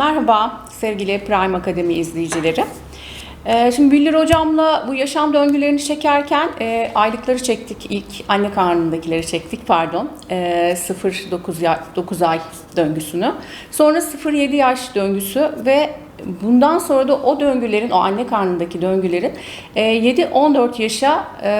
Merhaba sevgili Prime Akademi izleyicileri. Ee, Şimdi Bülür hocamla bu yaşam döngülerini çekerken e, aylıkları çektik. İlk anne karnındakileri çektik pardon. E, 0-9 ya- 9 ay döngüsünü. Sonra 0-7 yaş döngüsü ve bundan sonra da o döngülerin, o anne karnındaki döngülerin e, 7-14 yaşa e,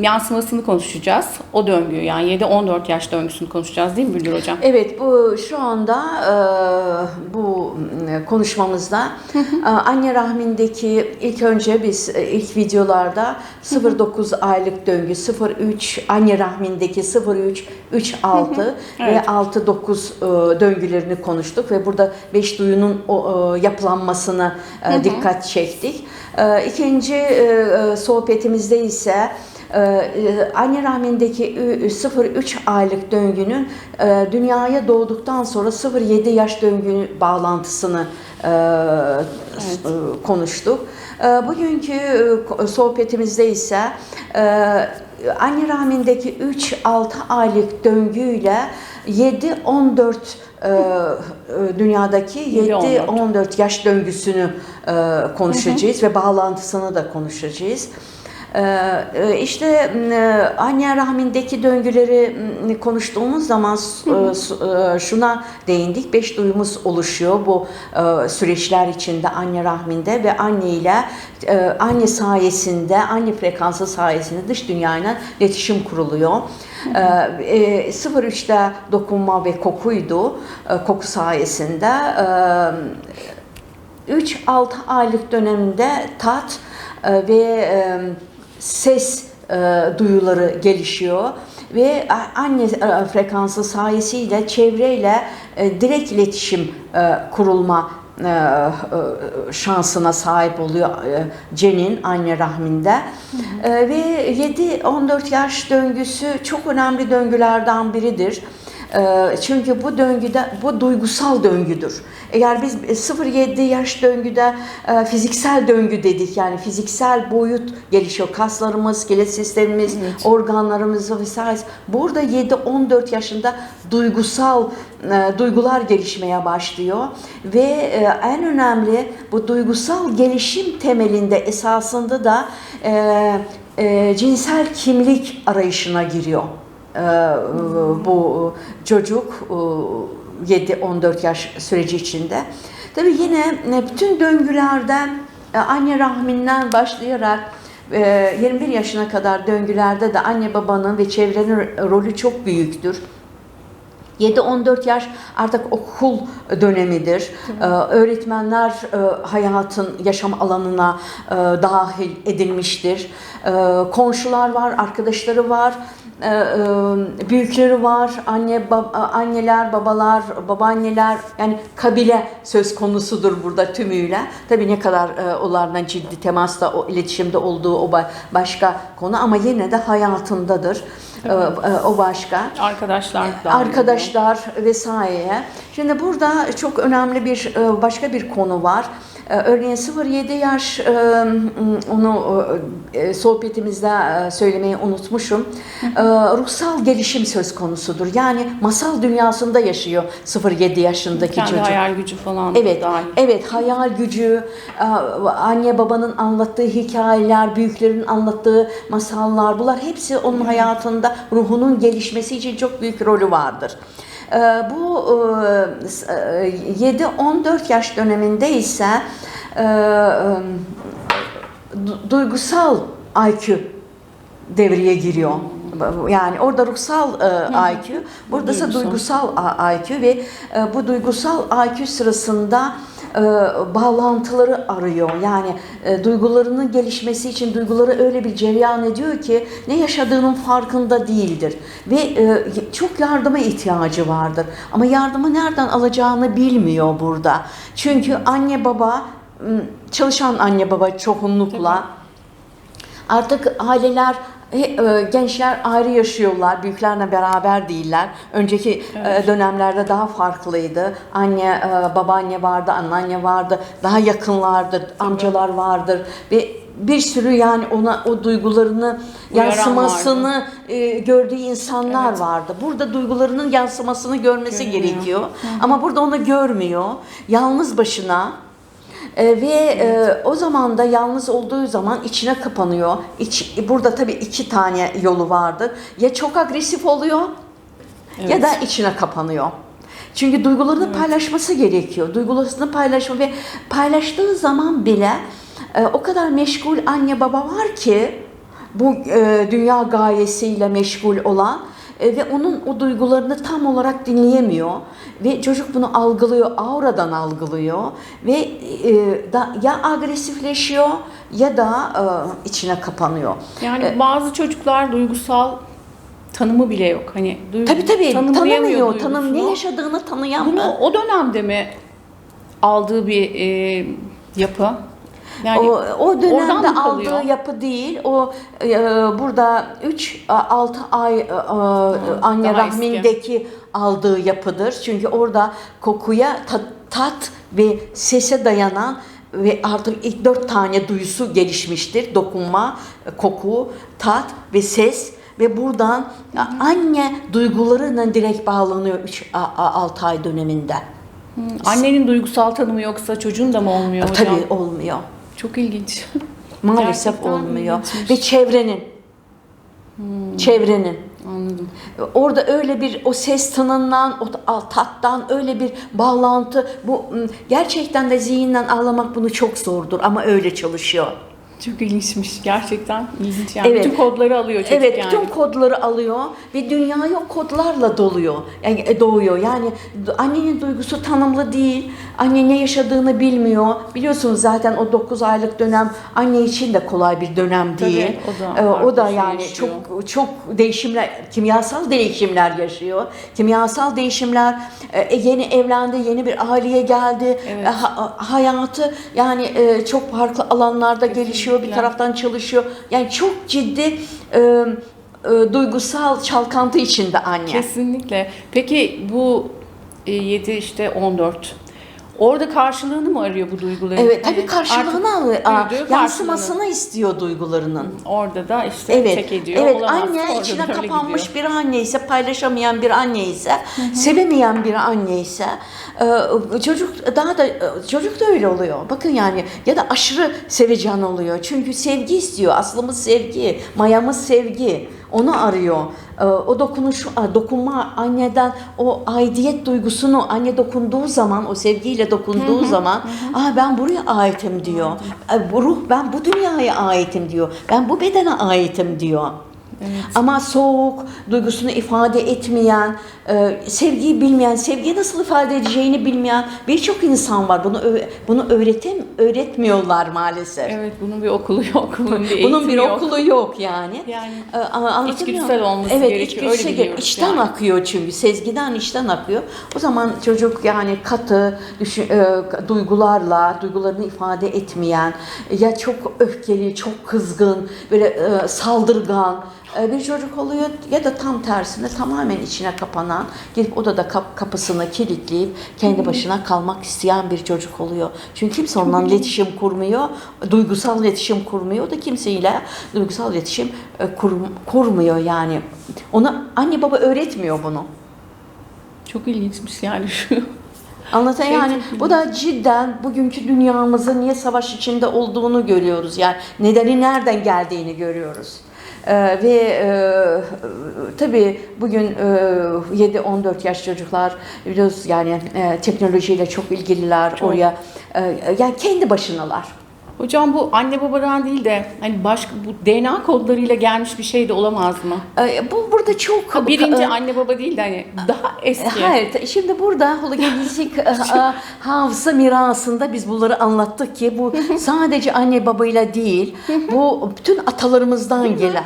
yansımasını konuşacağız. O döngüyü yani 7-14 yaş döngüsünü konuşacağız değil mi Bülür hocam? Evet bu şu anda e, bu e, konuşmamızda e, anne rahmindeki ilk önce biz e, ilk videolarda 0-9 aylık döngü 0-3 anne rahmindeki 0-3 3-6 ve Evet. 6-9 e, döngülerini konuştuk ve burada 5 duyunun e, yapılanmasına e, dikkat çektik. İkinci sohbetimizde ise anne rahmindeki ü- 0-3 aylık döngünün dünyaya doğduktan sonra 0-7 yaş döngü bağlantısını e, s- e, konuştuk. Bugünkü sohbetimizde ise anne rahmindeki 3-6 aylık döngüyle 7-14 e, e, dünyadaki 7-14. 7-14 yaş döngüsünü e, konuşacağız ve bağlantısını da konuşacağız. Ee, işte e, anne rahmindeki döngüleri m, konuştuğumuz zaman e, e, şuna değindik. Beş duyumuz oluşuyor bu e, süreçler içinde anne rahminde ve anne ile e, anne sayesinde, anne frekansı sayesinde dış dünyayla iletişim kuruluyor. Ee, e, 03'te dokunma ve kokuydu. E, Koku sayesinde. E, 3-6 aylık döneminde tat e, ve e, ses e, duyuları gelişiyor ve anne e, frekansı sayesiyle çevreyle e, direkt iletişim e, kurulma e, e, şansına sahip oluyor e, cenin anne rahminde. E, Ve 7-14 yaş döngüsü çok önemli döngülerden biridir. Ee, Çünkü bu döngüde bu duygusal döngüdür. Eğer biz 0-7 yaş döngüde e, fiziksel döngü dedik yani fiziksel boyut gelişiyor. Kaslarımız, iskelet sistemimiz, organlarımız vesaire. Burada 7-14 yaşında duygusal e, duygular gelişmeye başlıyor ve e, en önemli bu duygusal gelişim temelinde esasında da e, e, cinsel kimlik arayışına giriyor. Ee, bu çocuk e, 7-14 yaş süreci içinde. Tabii yine e, bütün döngülerden e, anne rahminden başlayarak e, 21 yaşına kadar döngülerde de anne babanın ve çevrenin rolü çok büyüktür. 7-14 yaş artık okul dönemidir. Ee, öğretmenler e, hayatın yaşam alanına e, dahil edilmiştir. Ee, komşular var, arkadaşları var, e, e, büyükleri var, anne bab- anneler, babalar, babaanneler yani kabile söz konusudur burada tümüyle. Tabii ne kadar e, onlarla ciddi temasta, o iletişimde olduğu o ba- başka konu ama yine de hayatındadır. E, e, o başka Arkadaşlar da arkadaşlar vesaire. Şimdi burada çok önemli bir e, başka bir konu var. E, Örneğin 0-7 yaş e, onu e, sohbetimizde e, söylemeyi unutmuşum. E, Ruhsal gelişim söz konusudur. Yani masal dünyasında yaşıyor 0-7 yaşındaki kendi çocuk. hayal gücü falan Evet, dahil. evet hayal gücü, anne babanın anlattığı hikayeler, büyüklerin anlattığı masallar, bunlar hepsi onun hayatında ruhunun gelişmesi için çok büyük rolü vardır. E, Bu e, s- e, 7-14 yaş döneminde ise e, e, du- duygusal IQ devreye giriyor. Yani orada ruhsal e, IQ, burada ise Duygusal. duygusal IQ ve e, bu duygusal IQ sırasında e, bağlantıları arıyor. Yani e, duygularının gelişmesi için duyguları öyle bir cereyan ediyor ki ne yaşadığının farkında değildir ve e, çok yardıma ihtiyacı vardır. Ama yardımı nereden alacağını bilmiyor burada. Çünkü anne baba çalışan anne baba çoğunlukla Artık aileler gençler ayrı yaşıyorlar, büyüklerle beraber değiller. Önceki e, dönemlerde daha farklıydı. Anne, e, babaanne vardı, anneanne vardı, daha yakınlardı, amcalar vardır ve bir sürü yani ona o duygularını Uyaran yansımasını e, gördüğü insanlar Evet. vardı. Burada duygularının yansımasını görmesi Görmüyor. gerekiyor. Ama burada onu görmüyor. Yalnız başına e, ve e, o zaman da yalnız olduğu zaman içine kapanıyor. İç, burada tabii iki tane yolu vardır. Ya çok agresif oluyor ya Evet. da içine kapanıyor. Çünkü duygularını paylaşması gerekiyor. Duygularını paylaşma ve paylaştığı zaman bile e, o kadar meşgul anne baba var ki bu e, dünya gayesiyle meşgul olan e, ve onun o duygularını tam olarak dinleyemiyor ve çocuk bunu algılıyor, auradan algılıyor ve e, da, ya agresifleşiyor ya da e, içine kapanıyor. Yani bazı çocuklar duygusal tanımı bile yok. Hani duygu, Tabii tabii tanımıyor, tanım ne yaşadığını tanıyan Bunu o dönemde mi aldığı bir e, yapı? Yani o, o dönemde aldığı yapı değil. O e, burada 3-6 ay e, e, anne daha rahmindeki aldığı yapıdır. Çünkü orada kokuya ta- tat ve sese dayanan ve artık ilk dört tane duyusu gelişmiştir. Dokunma, koku, tat ve ses ve buradan anne duygularına direkt bağlanıyor 3-6 ay döneminde. annenin duygusal tanımı yoksa çocuğun da mı olmuyor hocam? Tabii olmuyor. Çok ilginç. Maalesef Gerçekten olmuyor. ilginçmiş. Ve çevrenin. Çevrenin. Anladım. Orada öyle bir o ses tınından, o ta- tattan öyle bir bağlantı. Bu m, gerçekten de zihinden ağlamak bunu çok zordur ama öyle çalışıyor. Çok ilginçmiş. Gerçekten ilginç. Yani Evet. bütün kodları alıyor çocuk evet, yani. bütün kodları alıyor ve dünyayı o kodlarla doluyor. Yani e, doğuyor. Yani annenin duygusu tanımlı değil. Anne ne yaşadığını bilmiyor. Biliyorsunuz zaten o 9 aylık dönem anne için de kolay bir dönem Tabii, değil. o da Ee, o da şey yani yaşıyor. çok çok değişimler, kimyasal değişimler yaşıyor. Kimyasal değişimler, e, yeni evlendi, yeni bir aileye geldi. Evet. E, ha- hayatı yani e, çok farklı alanlarda gelişiyor, bir Kesinlikle. taraftan çalışıyor. Yani çok ciddi e, e, duygusal çalkantı içinde anne. Kesinlikle. Peki bu 7 işte 14 orada karşılığını mı arıyor bu duyguların? Evet, Hani tabii karşılığını alıyor. Yansımasını istiyor duygularının. Orada da işte Evet, tek ediyor. evet olamaz. anne içine kapanmış gidiyor. bir anne ise, paylaşamayan bir anne ise, sevemeyen bir anne ise, e, çocuk daha da çocuk da öyle oluyor. Bakın yani ya da aşırı sevecen oluyor. Çünkü sevgi istiyor. Aslımız sevgi, mayamız sevgi. Onu arıyor. E, O dokunuş, dokunma anneden o aidiyet duygusunu anne dokunduğu zaman, o sevgiyle dokunduğu zaman, Aa, ben buraya aitim diyor. E, Bu ruh ben bu dünyaya aitim diyor. Ben bu bedene aitim diyor. Ama soğuk, duygusunu ifade etmeyen, e, sevgiyi bilmeyen, sevgiyi nasıl ifade edeceğini bilmeyen birçok insan var. Bunu bunu öğretem öğretmiyorlar maalesef. Evet bunun bir okulu yok. Bunun bir eğitimi Bunun bir yok. okulu yok yani. Yani anlatabiliyor içgüdüsel muyum? olması evet, gerekiyor, öyle içgüdüsel biliyoruz içten yani. akıyor çünkü sezgiden içten akıyor. O zaman çocuk yani katı düşün, e, duygularla duygularını ifade etmeyen ya çok öfkeli, çok kızgın, böyle e, saldırgan e, bir çocuk oluyor ya da tam tersine tamamen içine kapanan, gelip odada kap, kapısını kilitleyip kendi başına kalmak isteyen bir çocuk oluyor. Çünkü kimse onunla iletişim kurmuyor, duygusal iletişim kurmuyor. O da kimseyle duygusal iletişim e, kur- kurmuyor yani. Ona anne baba öğretmiyor bunu. çok ilginçmiş yani şu. Anlatan Şey yani bu da cidden bugünkü dünyamızın niye savaş içinde olduğunu görüyoruz. Yani nedeni nereden geldiğini görüyoruz. Ee, ve e, tabii bugün e, 7-14 yaş çocuklar biliyoruz yani e, teknolojiyle çok ilgililer Çok. oraya e, yani kendi başınalar. Hocam bu anne babadan değil de hani başka bu DNA kodlarıyla gelmiş bir şey de olamaz mı? E, bu burada çok Ha, birinci e, anne baba değil de hani daha eski. Hayır, ta- şimdi burada hologenetik e, e, hafıza mirasında biz bunları anlattık ki bu sadece anne babayla değil, bu bütün atalarımızdan gelen.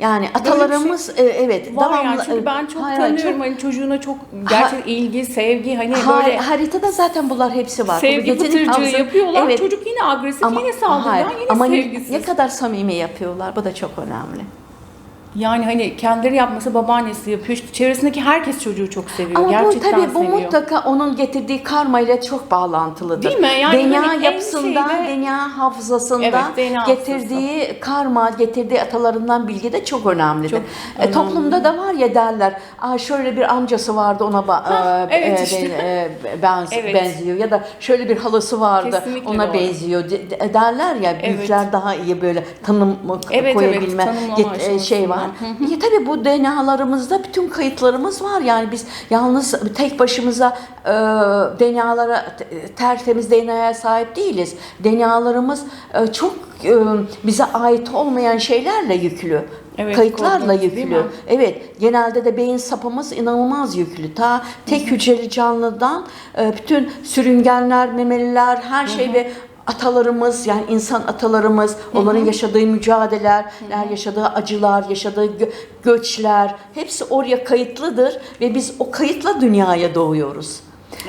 Yani atalarımız e, evet şey Var yani devamlı- çünkü ben çok Hayır, tanıyorum hani çocuğuna çok gerçek ilgi, sevgi hani Ha- böyle haritada zaten bunlar hepsi var. sevgi pıtırcığı yapıyorlar. Evet. Çocuk yine agresif, yine saldırgan, yine ama sevgisiz. ne kadar samimi yapıyorlar bu da çok önemli. Yani hani kendileri yapmasa babaannesi yapıyor. İşte çevresindeki herkes çocuğu çok seviyor. Ama bu Gerçekten tabii bu seviyor. mutlaka onun getirdiği karma ile çok bağlantılıdır. Değil mi? Yani DNA hani yapısından, şeyde- DNA hafızasından Evet, DNA getirdiği karma, getirdiği atalarından bilgi de çok önemlidir. Çok E, önemli. toplumda da var ya derler, Aa, şöyle bir amcası vardı ona ba- Ha, e, evet e, işte. e, benz- Evet. benziyor ya da şöyle bir halası vardı Kesinlikle ona doğru. benziyor de- de- derler ya büyükler daha iyi böyle tanım Evet, koyabilme evet, get- e, şey aşamasında. Var. Ya tabii bu DNA'larımızda bütün kayıtlarımız var. Yani biz yalnız tek başımıza e, DNA'lara te- tertemiz DNA'ya sahip değiliz. DNA'larımız e, çok e, bize ait olmayan şeylerle yüklü. Evet, kayıtlarla yüklü. Evet, genelde de beyin sapımız inanılmaz yüklü. Ta tek hücreli canlıdan e, bütün sürüngenler, memeliler, her şey ve atalarımız yani insan atalarımız, onların yaşadığı mücadeleler, yaşadığı acılar, yaşadığı gö- göçler hepsi oraya kayıtlıdır ve biz o kayıtla dünyaya doğuyoruz.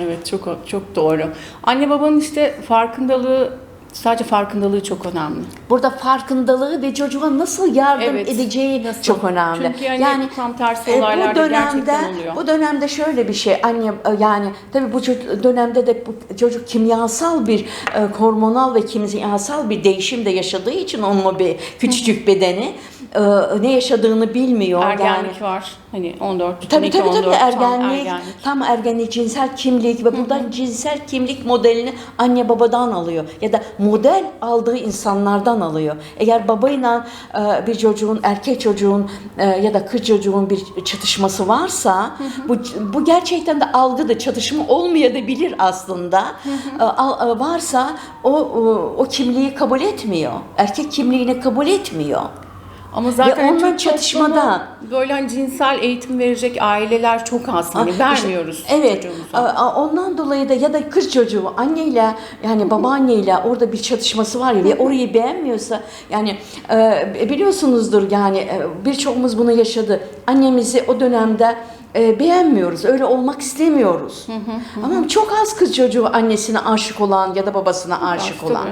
Evet çok çok doğru. Anne babanın işte farkındalığı sadece farkındalığı çok önemli. Burada farkındalığı ve çocuğa nasıl yardım Evet, edeceği nasıl? çok önemli. Çünkü yani tam tersi e, olaylar bu dönemde oluyor. bu dönemde şöyle bir şey anne e, yani tabii bu dönemde de bu çocuk kimyasal bir e, hormonal ve kimyasal bir değişim de yaşadığı için onun o bir küçücük bedeni e, ne yaşadığını bilmiyor. yani. Ergenlik var. Hani 14, Tabii 12, tabii 14 tabii tam ergenlik, ergenlik. tam ergenlik, cinsel kimlik ve buradan cinsel kimlik modelini anne babadan alıyor ya da model aldığı insanlardan alıyor. Eğer babayla e, bir çocuğun, erkek çocuğun e, ya da kız çocuğun bir çatışması varsa bu bu gerçekten de algıda çatışma olmayabilir aslında. E, al- e, varsa o, o o kimliği kabul etmiyor. Erkek kimliğini kabul etmiyor. Ama zaten Ve onunla Türk çatışmada- böyle hani cinsel eğitim verecek aileler çok az. Hani Ah, vermiyoruz işte, evet. çocuğumuza. a- a- Ondan dolayı da ya da kız çocuğu anneyle yani babaanneyle orada bir çatışması var ya ve orayı beğenmiyorsa yani e, biliyorsunuzdur yani e, birçoğumuz bunu yaşadı. Annemizi o dönemde e, beğenmiyoruz. Öyle olmak istemiyoruz. Ama çok az kız çocuğu annesine aşık olan ya da babasına aşık tabii. olan.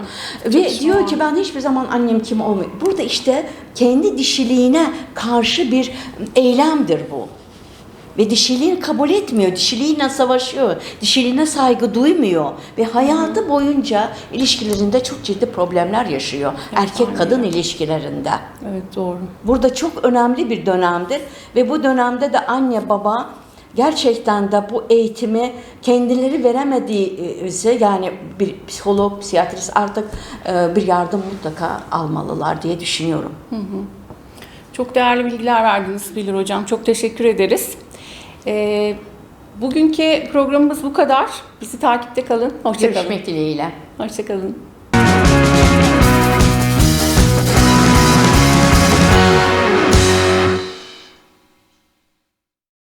Ve Çatışma diyor ki ben hiçbir zaman annem kim olmuyor. Burada işte kendi dişiliğine karşı bir eylemdir bu. Ve dişiliğini kabul etmiyor, dişiliğiyle savaşıyor, dişiliğine saygı duymuyor ve hayatı boyunca ilişkilerinde çok ciddi problemler yaşıyor. Erkek kadın ilişkilerinde. Evet doğru. Burada çok önemli bir dönemdir ve bu dönemde de anne baba gerçekten de bu eğitimi kendileri veremediği yani bir psikolog, psikiyatrist artık e, bir yardım mutlaka almalılar diye düşünüyorum. Çok değerli bilgiler verdiniz Bilir Hocam. Çok teşekkür ederiz. Ee, bugünkü programımız bu kadar. Bizi takipte kalın. Hoşçakalın. Görüşmek dileğiyle. Hoşçakalın.